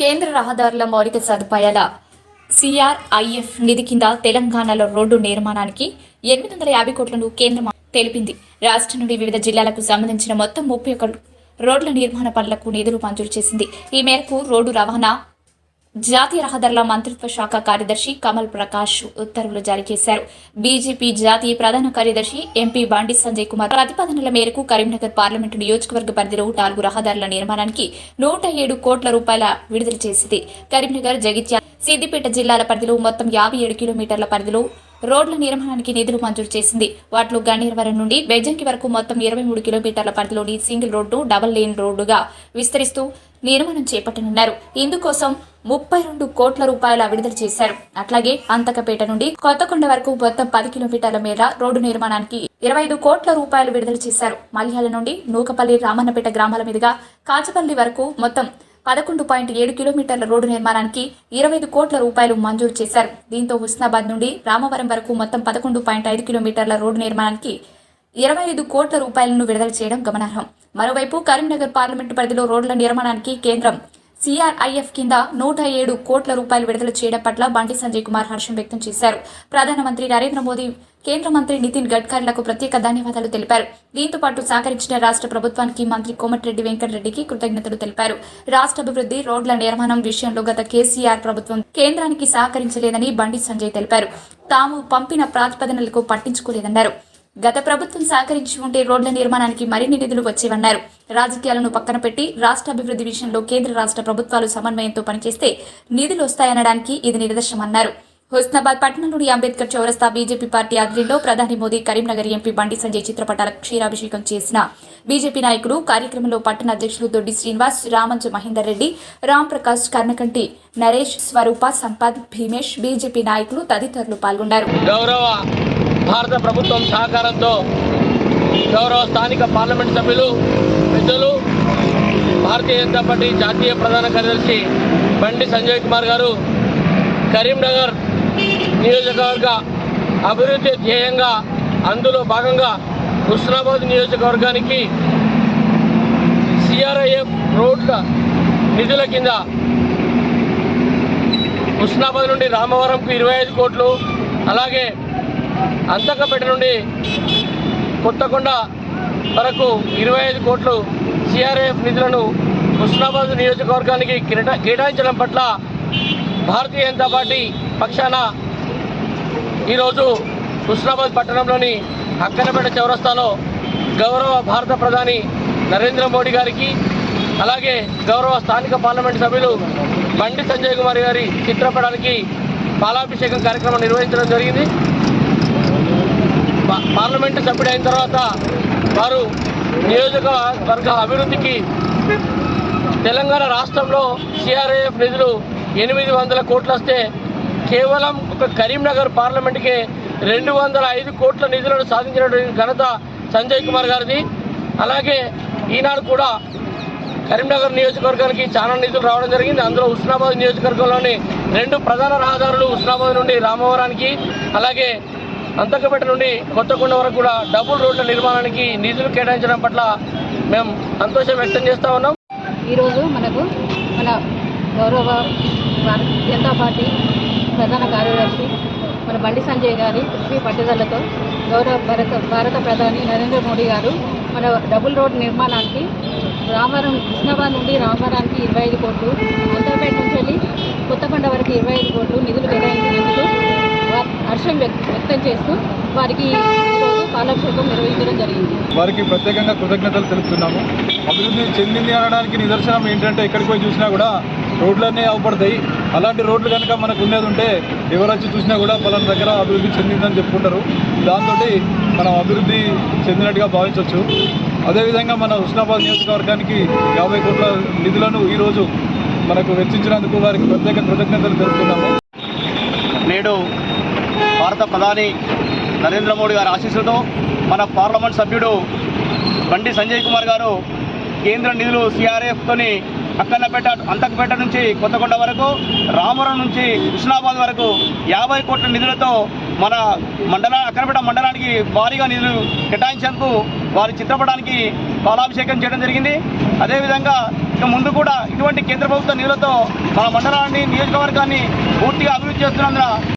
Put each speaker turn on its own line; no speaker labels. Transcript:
కేంద్ర రహదారుల మౌలిక సదుపాయాల సిఆర్ఐఎఫ్ నిధి కింద తెలంగాణలో రోడ్డు నిర్మాణానికి ఎనిమిది వందల యాభై కోట్లను కేంద్రం తెలిపింది. రాష్ట్రం నుండి వివిధ జిల్లాలకు సంబంధించిన మొత్తం ముప్పై ఒక రోడ్ల నిర్మాణ పనులకు నిధులు మంజూరు చేసింది. ఈ మేరకు రోడ్డు రవాణా జాతీయ రహదారుల మంత్రిత్వ శాఖ కార్యదర్శి కమల్ ప్రకాష్ ఉత్తర్వులు జారీ చేశారు. బీజేపీ జాతీయ ప్రధాన కార్యదర్శి ఎంపీ బండి సంజయ్ కుమార్ ప్రతిపాదనల మేరకు కరీంనగర్ పార్లమెంటు నియోజకవర్గ పరిధిలో నాలుగు రహదారుల నిర్మాణానికి నూట ఏడు కోట్ల రూపాయల విడుదల చేసింది. కరీంనగర్ జగిత్యాల సిద్దిపేట జిల్లాల పరిధిలో మొత్తం యాభై ఏడు కిలోమీటర్ల పరిధిలో రోడ్ల నిర్మాణానికి నిధులు మంజూరు చేసింది. వాటిలో గన్నేరవరం నుండి బెజ్జంకి వరకు మొత్తం ఇరవై మూడు కిలోమీటర్ల పరిధిలోని సింగిల్ రోడ్డు డబుల్ లేన్ రోడ్డుగా విస్తరిస్తూ నిర్మాణం చేపట్టనున్నారు. ఇందుకోసం ముప్పై రెండు కోట్ల రూపాయల విడుదల చేశారు. అట్లాగే అంతకపేట నుండి కొత్తకొండ వరకు మొత్తం పది కిలోమీటర్ల మేర రోడ్డు నిర్మాణానికి ఇరవై ఐదు కోట్ల రూపాయలు విడుదల చేశారు. మల్యాల నుండి నూకపల్లి రామన్నపేట గ్రామాల మీదుగా కాచపల్లి వరకు మొత్తం పదకొండు పాయింట్ ఏడు కిలోమీటర్ల రోడ్డు నిర్మాణానికి ఇరవై ఐదు కోట్ల రూపాయలు మంజూరు చేశారు. దీంతో హుస్నాబాద్ నుండి రామవరం వరకు మొత్తం పదకొండు పాయింట్ ఐదు కిలోమీటర్ల రోడ్డు నిర్మాణానికి ఇరవై ఐదు కోట్ల రూపాయలను విడుదల చేయడం గమనార్హం. మరోవైపు కరీంనగర్ పార్లమెంటు పరిధిలో రోడ్ల నిర్మాణానికి కేంద్రం సిఆర్ఐఎఫ్ కింద నూట ఏడు కోట్ల రూపాయలు విడుదల చేయడం పట్ల బండి సంజయ్ కుమార్ హర్షం వ్యక్తం చేశారు. ప్రధానమంత్రి నరేంద్ర మోదీ కేంద్ర మంత్రి నితిన్ గడ్కరీలకు ప్రత్యేక ధన్యవాదాలు తెలిపారు. దీంతో పాటు సహకరించిన రాష్ట్ర ప్రభుత్వానికి మంత్రి కోమటిరెడ్డి వెంకటరెడ్డికి కృతజ్ఞతలు తెలిపారు. రాష్ట్ర అభివృద్ధి రోడ్ల నిర్మాణం విషయంలో గత కేసీఆర్ ప్రభుత్వం కేంద్రానికి సహకరించలేదని బండి సంజయ్ తెలిపారు. తాము పంపిన ప్రాతిపదనలకు పట్టించుకోలేదన్నారు. గత ప్రభుత్వం సహకరించి ఉంటే రోడ్ల నిర్మాణానికి మరిన్ని నిధులు వచ్చేవన్నారు. రాజకీయాలను పక్కన పెట్టి రాష్ట్ర అభివృద్ధి విషయంలో కేంద్ర రాష్ట్ర ప్రభుత్వాలు సమన్వయంతో పనిచేస్తే నిధులు వస్తాయనడానికి ఇది నిదర్శనమన్నారు. హుస్నాబాద్ పట్టణంలోని అంబేద్కర్ చౌరస్తా బీజేపీ పార్టీ ఆధ్వర్యంలో ప్రధాని మోదీ కరీంనగర్ ఎంపీ బండి సంజయ్ చిత్రపటాల క్షీరాభిషేకం చేసిన బీజేపీ నాయకులు కార్యక్రమంలో పట్టణ అధ్యక్షులు దొడ్డి శ్రీనివాస్ రామంచ మహేందర్ రెడ్డి రామ్ ప్రకాష్ కర్ణకంటి నరేష్ స్వరూప సంపత్ భీమేష్ బీజేపీ నాయకులు తదితరులు పాల్గొన్నారు.
భారత ప్రభుత్వం సహకారంతో గౌరవ స్థానిక పార్లమెంట్ సభ్యులు పెద్దలు భారతీయ జనతా పార్టీ జాతీయ ప్రధాన కార్యదర్శి బండి సంజయ్ కుమార్ గారు కరీంనగర్ నియోజకవర్గ అభివృద్ధి ధ్యేయంగా అందులో భాగంగా హుస్నాబాద్ నియోజకవర్గానికి సిఆర్ఐఎఫ్ రోడ్ల నిధుల కింద హుస్నాబాద్ నుండి రామవరంకు ఇరవై ఐదు కోట్లు అలాగే అంతకపేట నుండి కొత్తకొండ వరకు ఇరవై ఐదు కోట్లు సిఆర్ఎఫ్ నిధులను హుస్నాబాద్ నియోజకవర్గానికి కేటా- కేటాయించడం పట్ల భారతీయ జనతా పార్టీ పక్షాన ఈరోజు హుస్నాబాద్ పట్టణంలోని అక్కనపేట చౌరస్తాలో గౌరవ భారత ప్రధాని నరేంద్ర మోడీ గారికి అలాగే గౌరవ స్థానిక పార్లమెంట్ సభ్యులు బండి సంజయ్ కుమార్ గారి చిత్రపటానికి పాలాభిషేకం కార్యక్రమం నిర్వహించడం జరిగింది. పార్లమెంటు సభ్యుడు అయిన తర్వాత వారు నియోజకవర్గ అభివృద్ధికి తెలంగాణ రాష్ట్రంలో సిఆర్ఏఎఫ్ నిధులు ఎనిమిది వందల కోట్లు వస్తే కేవలం ఒక కరీంనగర్ పార్లమెంట్కే రెండు వందల ఐదు కోట్ల నిధులను సాధించినటువంటి ఘనత సంజయ్ కుమార్ గారిది. అలాగే ఈనాడు కూడా కరీంనగర్ నియోజకవర్గానికి చాలా నిధులు రావడం జరిగింది. అందులో ఉస్మానాబాద్ నియోజకవర్గంలోని రెండు ప్రధాన రహదారులు ఉస్మానాబాద్ నుండి రామవరానికి అలాగే అంతకపేట నుండి కొత్తకొండ వరకు కూడా డబుల్ రోడ్ల నిర్మాణానికి నిధులు కేటాయించడం పట్ల మేము సంతోషం వ్యక్తం చేస్తా ఉన్నాం.
ఈరోజు మనకు మన గౌరవ జనతా పార్టీ ప్రధాన కార్యదర్శి మన బండి సంజయ్ గారి కృషి పట్టుదలతో గౌరవ భారత భారత ప్రధాని నరేంద్ర మోడీ గారు మన డబుల్ రోడ్ నిర్మాణానికి రామవరం కృష్ణాబాద్ నుండి రామవరానికి ఇరవై ఐదు కోట్లు అంతర్పేట నుంచి వెళ్ళి కొత్తకొండ వరకు ఇరవై ఐదు కోట్లు నిధులు కేటాయించినందుకు హర్షం వ్యక్- వ్యక్తం చేస్తూ వారికి పాలాభిషేకం నిర్వహించడం జరిగింది.
వారికి ప్రత్యేకంగా కృతజ్ఞతలు తెలుపుతున్నాము. అభివృద్ధి చెందింది అనడానికి నిదర్శనం ఏంటంటే ఎక్కడికి పోయి చూసినా కూడా రోడ్లన్నీ అవపడతాయి. అలాంటి రోడ్లు కనుక మనకు ఉండేది ఉంటే ఎవరు వచ్చి చూసినా కూడా పలానా దగ్గర అభివృద్ధి చెందిందని చెప్పుకుంటారు. దాంతో మనం అభివృద్ధి చెందినట్టుగా భావించవచ్చు అదేవిధంగా మన హుస్నాబాద్ నియోజకవర్గానికి యాభై కోట్ల నిధులను ఈరోజు మనకు వెచ్చించినందుకు వారికి ప్రత్యేక కృతజ్ఞతలు తెలుపుతున్నాము.
నేడు భారత ప్రధాని నరేంద్ర మోడీ గారి ఆశీస్సులతో మన పార్లమెంట్ సభ్యుడు బండి సంజయ్ కుమార్ గారు కేంద్ర నిధులు సిఆర్ఎఫ్తోని అక్కన్నపేట అంతకపేట నుంచి కొత్తకొండ వరకు రామవరం నుంచి హుస్నాబాద్ వరకు యాభై కోట్ల నిధులతో మన మండల అక్కనపేట మండలానికి భారీగా నిధులు కేటాయించేందుకు వారి చిత్రపటానికి పాలాభిషేకం చేయడం జరిగింది. అదేవిధంగా ఇక ముందు కూడా ఇటువంటి కేంద్ర ప్రభుత్వ నిధులతో మన మండలాన్ని నియోజకవర్గాన్ని పూర్తిగా అభివృద్ధి చేస్తున్నందున